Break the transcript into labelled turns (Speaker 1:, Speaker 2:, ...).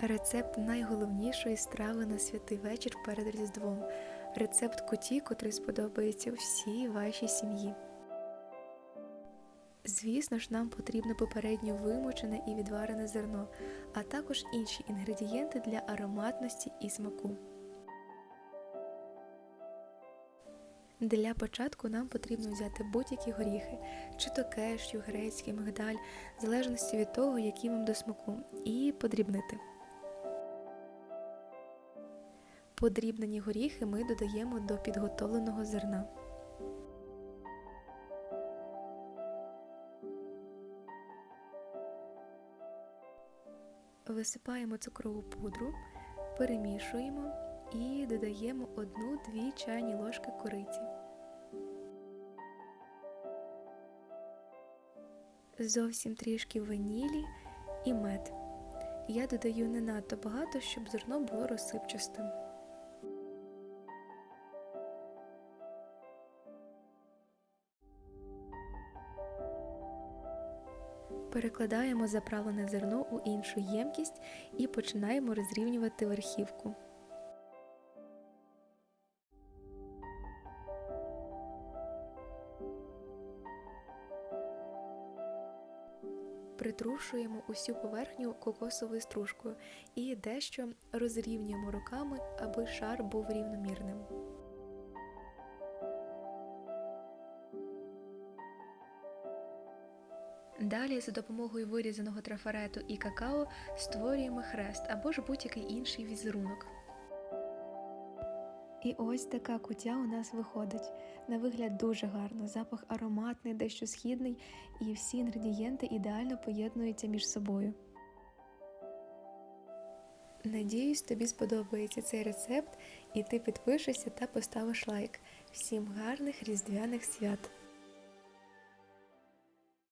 Speaker 1: Рецепт найголовнішої страви на святий вечір перед Різдвом. Рецепт куті, котрий сподобається всій вашій сім'ї. Звісно ж, нам потрібно попередньо вимочене і відварене зерно, а також інші інгредієнти для ароматності і смаку. Для початку нам потрібно взяти будь-які горіхи, чи то кешю, грецький, мигдаль, в залежності від того, які вам до смаку, і подрібнити. Подрібнені горіхи ми додаємо до підготовленого зерна. Висипаємо цукрову пудру, перемішуємо і додаємо 1-2 чайні ложки кориці. Зовсім трішки ванілі і мед. Я додаю не надто багато, щоб зерно було розсипчастим. Перекладаємо заправлене зерно у іншу ємкість і починаємо розрівнювати верхівку. Притрушуємо усю поверхню кокосовою стружкою і дещо розрівнюємо руками, аби шар був рівномірним. Далі за допомогою вирізаного трафарету і какао створюємо хрест або ж будь-який інший візерунок. І ось така кутя у нас виходить. На вигляд дуже гарно, запах ароматний, дещо східний, і всі інгредієнти ідеально поєднуються між собою. Надіюсь, тобі сподобається цей рецепт, і ти підпишешся та поставиш лайк. Всім гарних різдвяних свят!